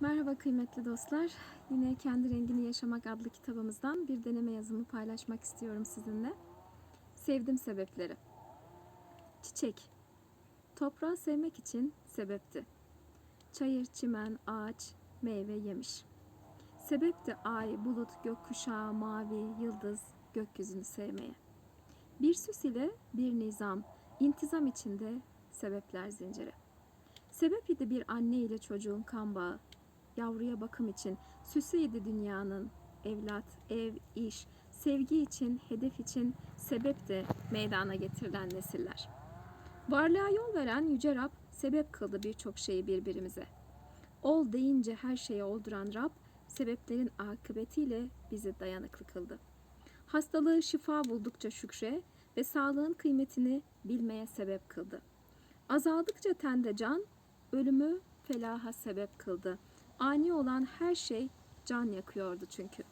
Merhaba kıymetli dostlar. Yine Kendi Rengini Yaşamak adlı kitabımızdan bir deneme yazımı paylaşmak istiyorum sizinle. Sevdim sebepleri. Çiçek. Toprağı sevmek için sebepti. Çayır, çimen, ağaç, meyve yemiş. Sebepti ay, bulut, gökkuşağı, mavi, yıldız, gökyüzünü sevmeye. Bir süs ile bir nizam, intizam içinde sebepler zinciri. Sebep idi bir anne ile çocuğun kan bağı, yavruya bakım için, süsüydi dünyanın, evlat, ev, iş, sevgi için, hedef için sebep de meydana getirilen nesiller. Varlığa yol veren Yüce Rab sebep kıldı birçok şeyi birbirimize. Ol deyince her şeyi olduran Rab, sebeplerin akıbetiyle bizi dayanıklı kıldı. Hastalığı şifa buldukça şükre ve sağlığın kıymetini bilmeye sebep kıldı. Azaldıkça tende can, ölümü felaha sebep kıldı. Ani olan her şey can yakıyordu çünkü.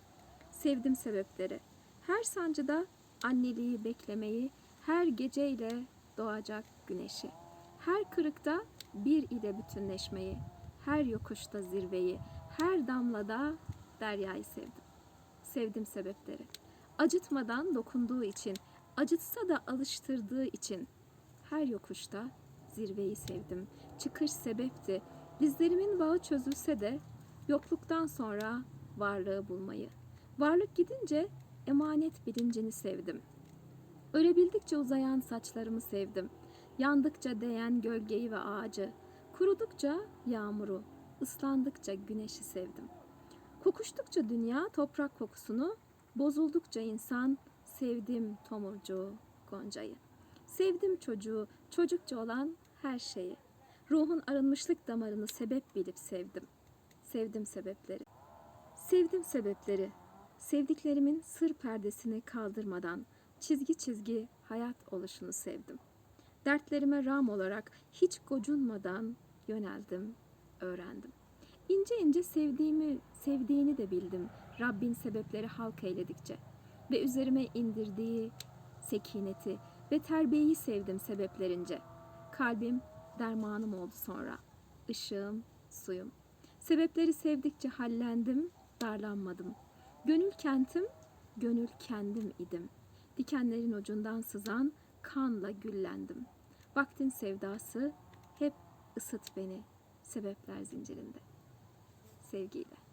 Sevdim sebepleri. Her sancıda anneliği beklemeyi, her geceyle doğacak güneşi. Her kırıkta bir ile bütünleşmeyi, her yokuşta zirveyi, her damlada deryayı sevdim. Sevdim sebepleri. Acıtmadan dokunduğu için, acıtsa da alıştırdığı için her yokuşta zirveyi sevdim. Çıkış sebepti. Dizlerimin bağı çözülse de yokluktan sonra varlığı bulmayı. Varlık gidince emanet bilincini sevdim. Örebildikçe uzayan saçlarımı sevdim. Yandıkça değen gölgeyi ve ağacı. Kurudukça yağmuru, ıslandıkça güneşi sevdim. Kokuştukça dünya toprak kokusunu, bozuldukça insan sevdim tomurcuğu, goncayı. Sevdim çocuğu, çocukça olan her şeyi. Ruhun arınmışlık damarını sebep bilip sevdim. Sevdim sebepleri. Sevdim sebepleri. Sevdiklerimin sır perdesini kaldırmadan çizgi çizgi hayat oluşunu sevdim. Dertlerime ram olarak hiç gocunmadan yöneldim, öğrendim. İnce ince sevdiğimi, sevdiğini de bildim. Rabbin sebepleri halk eyledikçe ve üzerime indirdiği sekineti ve terbiyeyi sevdim sebeplerince. Kalbim dermanım oldu sonra. Işığım, suyum. Sebepleri sevdikçe hallendim, darlanmadım. Gönül kentim, gönül kendim idim. Dikenlerin ucundan sızan kanla güllendim. Vaktin sevdası hep ısıt beni sebepler zincirinde. Sevgiyle.